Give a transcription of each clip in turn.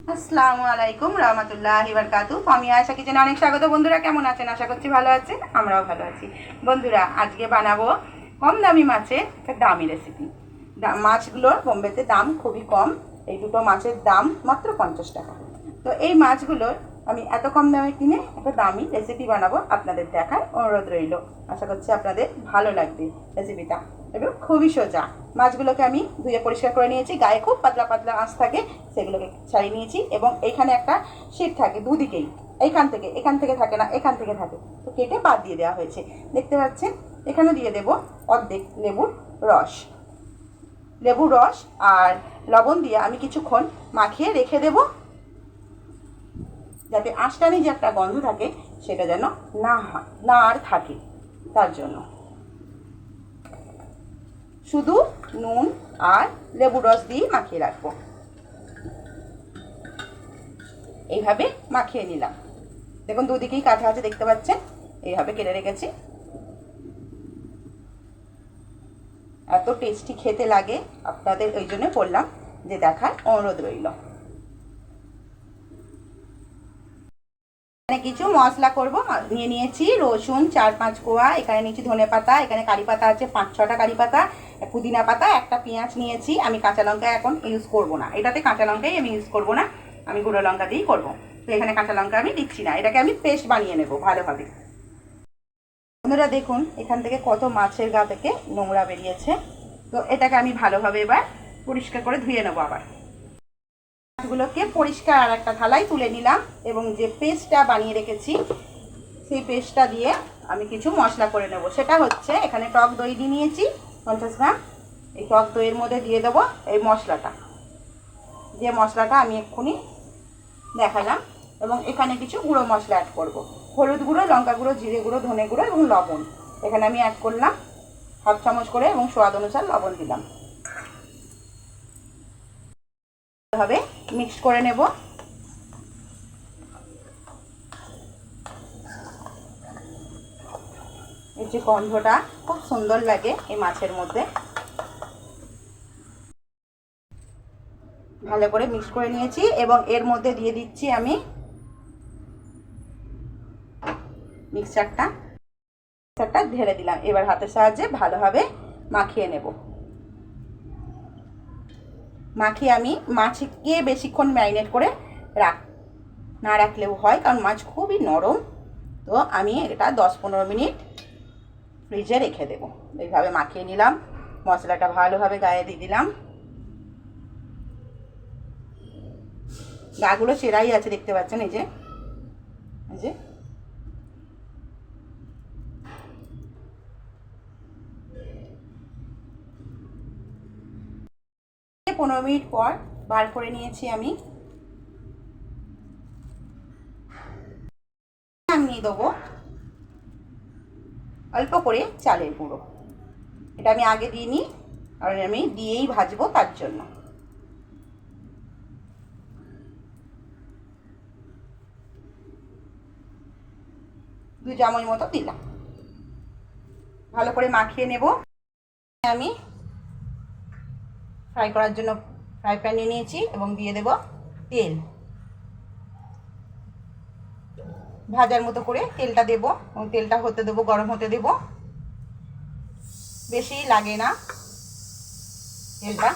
আসসালামু আলাইকুম, রহমতুল্লাহ বারকাতু আমি আশা কিচেনে অনেক স্বাগত। বন্ধুরা, কেমন আছেন? আশা করছি ভালো আছেন। আমরাও ভালো আছি। বন্ধুরা, আজকে বানাবো কম দামি মাছের একটা দামি রেসিপি মাছগুলোর বোম্বেতে দাম খুবই কম। এই দুটো মাছের দাম মাত্র পঞ্চাশ টাকা। তো এই মাছগুলোর আমি এত কম দামে কিনে একটা দামি রেসিপি বানাবো। আপনাদের দেখার অনুরোধ রইল। আশা করছি আপনাদের ভালো লাগবে রেসিপিটা এবং খুবই সোজা। মাছগুলোকে আমি ধুয়ে পরিষ্কার করে নিয়েছি। গায়ে খুব পাতলা পাতলা আঁশ থাকে, সেগুলোকে ছাড়িয়ে নিয়েছি এবং এইখানে একটা শীট থাকে, দুদিকেই। এইখান থেকে, এখান থেকে থাকে না, এখান থেকে থাকে। তো কেটে বাদ দিয়ে দেওয়া হয়েছে। দেখতে পাচ্ছেন? এখানে দিয়ে দেব অর্ধেক লেবুর রস। লেবুর রস আর লবণ দিয়ে আমি কিছুক্ষণ মাখিয়ে রেখে দেব। যাতে আঁশটানি যে একটা গন্ধ থাকে, সেটা যেন না না আর থাকে তার জন্য। শুধু নুন আর লেবু রস দিয়ে মাখিয়ে রাখব। এইভাবে মাখিয়ে নিলাম। দেখুন, দুদিকেই কাঁচা আছে, দেখতে পাচ্ছেন? এইভাবে কেটে রেখেছি। এত টেস্টি খেতে লাগে। আপনাদের ওই জন্য বললাম যে দেখার অনুরোধ রইল। এখানে কিছু মশলা করব। নিয়ে নিয়েছি রসুন, চার পাঁচ কোয়া, এখানে নিয়েছি ধনে পাতা, এখানে কারি পাতা আছে, পাঁচ ছটা কারি পাতা, পুদিনা পাতা, একটা পেঁয়াজ নিয়েছি। আমি কাঁচা লঙ্কা এখন ইউজ করব না। এটাতে কাঁচা লঙ্কাই আমি ইউজ করব না। আমি গুঁড়ো লঙ্কা দিয়েই করব। তো এখানে কাঁচা লঙ্কা আমি দিচ্ছি না। এটাকে আমি পেস্ট বানিয়ে নেব ভালোভাবে। বন্ধুরা দেখুন, এখান থেকে কত মাছের গা থেকে নোংরা বেরিয়েছে। তো এটাকে আমি ভালোভাবে এবার পরিষ্কার করে ধুয়ে নেব আবার। মাছগুলোকে পরিষ্কার আর একটা থালায় তুলে নিলাম এবং যে পেস্টটা বানিয়ে রেখেছি, সেই পেস্টটা দিয়ে আমি কিছু মশলা করে নেব। সেটা হচ্ছে এখানে টক দই দিয়ে নিয়েছি, পঞ্চাশ গ্রাম। এই টক দইয়ের মধ্যে দিয়ে দেবো এই মশলাটা। যে মশলাটা আমি এক্ষুনি দেখালাম এবং এখানে কিছু গুঁড়ো মশলা অ্যাড করব। হলুদ গুঁড়ো, লঙ্কা গুঁড়ো, জিরে গুঁড়ো, ধনে গুঁড়ো এবং লবণ। এখানে আমি অ্যাড করলাম হাফ চামচ করে এবং স্বাদ অনুসার লবণ দিলাম। হবে মিক্স করে নেব। এই যে গন্ধটা খুব সুন্দর লাগে এই মাছের মধ্যে। ভালো করে মিক্স করে নিয়েছি এবং এর মধ্যে দিয়ে দিচ্ছি আমি মিক্সচারটা মিক্সারটা ঢেলে দিলাম। এবার হাতের সাহায্যে ভালোভাবে মাখিয়ে নেব। মাখিয়ে আমি মাছকে বেশিক্ষণ ম্যারিনেট করে রাখ না রাখলেও হয়, কারণ মাছ খুবই নরম। তো আমি এটা দশ পনেরো মিনিট ফ্রিজে রেখে দেব। এইভাবে মাখিয়ে নিলাম। মশলাটা ভালোভাবে গায়ে দিয়ে দিলাম। গাগুলো সেরাই আছে, দেখতে পাচ্ছেন? এই যে এই যে পনেরো মিনিট পর বার করে নিয়েছি আমি। আমি দেবো। অল্প করে চালের গুঁড়ো। এটা আমি আগে দিইনি আর আমি দিয়েই ভাজবো তার জন্য। দু চামচ মতো দিলাম। ভালো করে মাখিয়ে নেব। আমি ফ্রাই করার জন্য ফ্রাই প্যান নিয়ে নিয়েছি এবং দিয়ে দেব তেল। ভাজার মতো করে তেলটা দেব এবং তেলটা হতে দেবো, গরম হতে দেব। বেশি লাগে না তেলটা।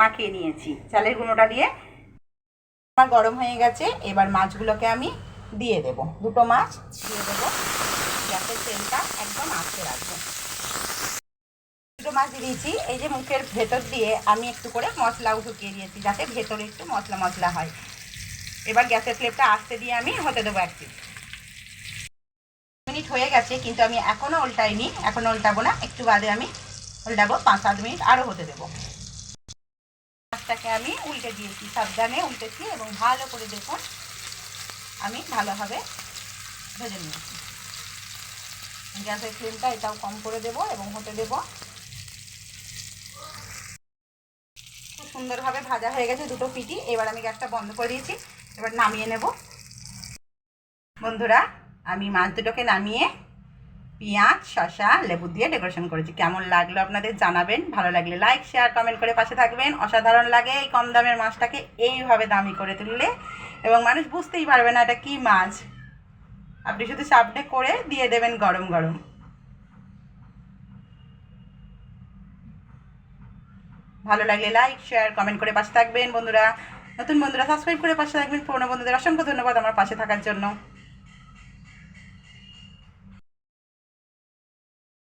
মাখিয়ে নিয়েছি চালের গুঁড়োটা দিয়ে। আমার গরম হয়ে গেছে, এবার মাছগুলোকে আমি দিয়ে দেব। দুটো মাছ দিয়ে দেবো গ্যাসের তেলটা একদম আঁচতে রাখব। মাছ দিয়ে দিয়েছি। এই যে মুখের ভেতর দিয়ে আমি একটু করে মশলাও ঢুকিয়ে দিয়েছি, যাতে ভেতরে একটু মশলা মশলা হয়। এবার গ্যাসের ফ্লেমটা আসতে দিয়ে আমি হতে দেবো একটু মিনিট। হয়ে গেছে, কিন্তু আমি এখনও উল্টাইনি এখনও উল্টাবো না। একটু বাদে আমি উল্টাবো পাঁচ সাত মিনিট আরও হতে দেবো। মাছটাকে আমি উল্টে দিয়েছি, সাবধানে উল্টেছি এবং ভালো করে দেখুন, আমি ভালোভাবে ভেজে নিয়েছি। গ্যাসের ফ্লেমটা এটাও কম করে দেব এবং হতে দেব খুব সুন্দরভাবে ভাজা হয়ে গেছে দুটো পিটি। এবার আমি গ্যাসটা বন্ধ করে দিয়েছি। এবার নামিয়ে নেব। বন্ধুরা, আমি মাছ দুটোকে নামিয়ে পেঁয়াজ, শসা, লেবু দিয়ে ডেকোরেশন করেছি। কেমন লাগল আপনাদের জানাবেন। ভালো লাগলে লাইক, শেয়ার, কমেন্ট করে পাশে থাকবেন। অসাধারণ লাগে এই কম দামের মাছটাকে এইভাবে দামি করে তুললে। এবং মানুষ বুঝতেই পারবে না এটা কী মাছ। আপনি শুধু সাবডে করে দিয়ে দেবেন গরম গরম। ভালো লাগলে লাইক শেয়ার কমেন্ট করে পাশে থাকবেন বন্ধুরা। নতুন বন্ধুরা সাবস্ক্রাইব করে পাশে থাকবেন। পুরোনো বন্ধুদের অসংখ্য ধন্যবাদ আমার পাশে থাকার জন্য।